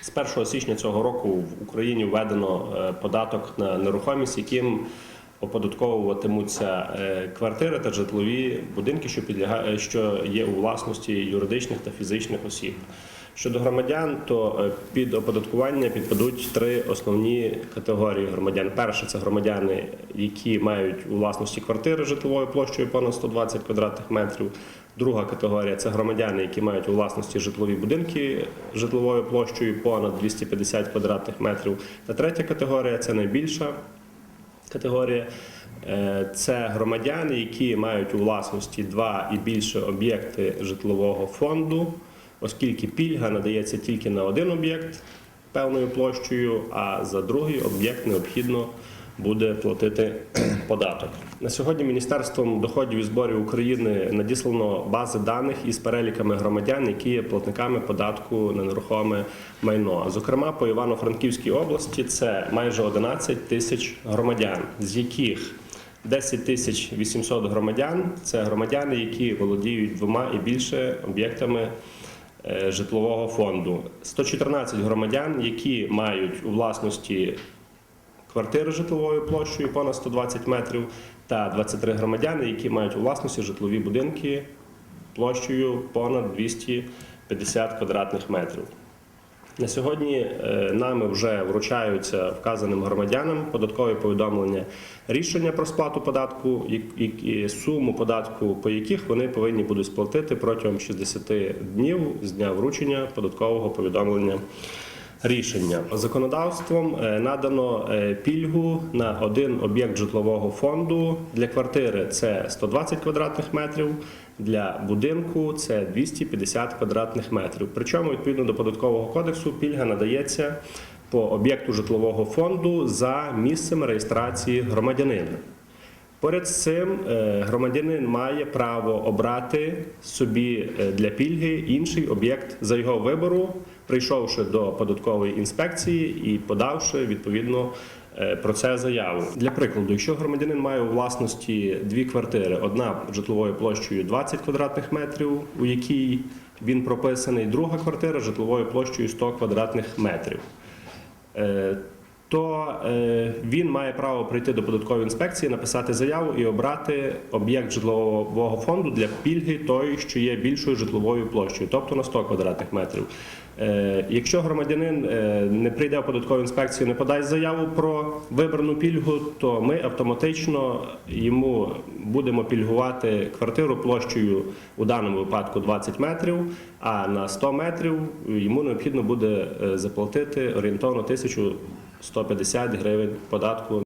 З 1 січня цього року в Україні введено е, податок на нерухомість, яким оподатковуватимуться е, квартири та житлові будинки, підлягають, що є у власності юридичних та фізичних осіб. Щодо громадян, то е, під оподаткування підпадуть три основні категорії громадян. Перше це громадяни, які мають у власності квартири житловою площею понад 120 квадратних метрів. Друга категорія це громадяни, які мають у власності житлові будинки житловою площею понад 250 квадратних метрів. Та третя категорія це найбільша категорія. Е, Це громадяни, які мають у власності два і більше об'єкти житлового фонду, оскільки пільга надається тільки на один об'єкт певною площею, а за другий об'єкт необхідно буде платити податок. На сьогодні Міністерством доходів і зборів України надіслано бази даних із переліками громадян, які є платниками податку на нерухоме майно. Зокрема, по Івано-Франківській області це майже 11 тисяч громадян, з яких 10 тисяч 800 громадян це громадяни, які володіють двома і більше об'єктами житлового фонду. 114 громадян, які мають у власності квартири житловою площею понад 120 метрів, та 23 громадяни, які мають у власності житлові будинки площею понад 250 квадратних метрів. На сьогодні е, нами вже вручаються вказаним громадянам податкові повідомлення рішення про сплату податку і- суму податку, по яких вони повинні будуть сплатити протягом 60 днів з дня вручення податкового повідомлення. Рішення законодавством е, надано е, пільгу на один об'єкт житлового фонду для квартири це 120 квадратних метрів, для будинку це 250 квадратних метрів. Причому відповідно до податкового кодексу пільга надається по об'єкту житлового фонду за місцем реєстрації громадянина. Поряд з цим е, громадянин має право обрати собі е, для пільги інший об'єкт за його вибору, прийшовши до податкової інспекції і подавши відповідно е, про це заяву. Для прикладу, якщо громадянин має у власності дві квартири, одна житловою площею 20 квадратних метрів, у якій він прописаний, друга квартира житловою площею 100 квадратних метрів. То е, він має право прийти до податкової інспекції, написати заяву і обрати об'єкт житлового фонду для пільги той, що є більшою житловою площею, тобто на 100 квадратних метрів. Е, Якщо громадянин е, не прийде в податкову інспекцію, не подасть заяву про вибрану пільгу, то ми автоматично йому будемо пільгувати квартиру площею у даному випадку 20 метрів, а на 100 метрів йому необхідно буде заплатити орієнтовно 1150 гривень податку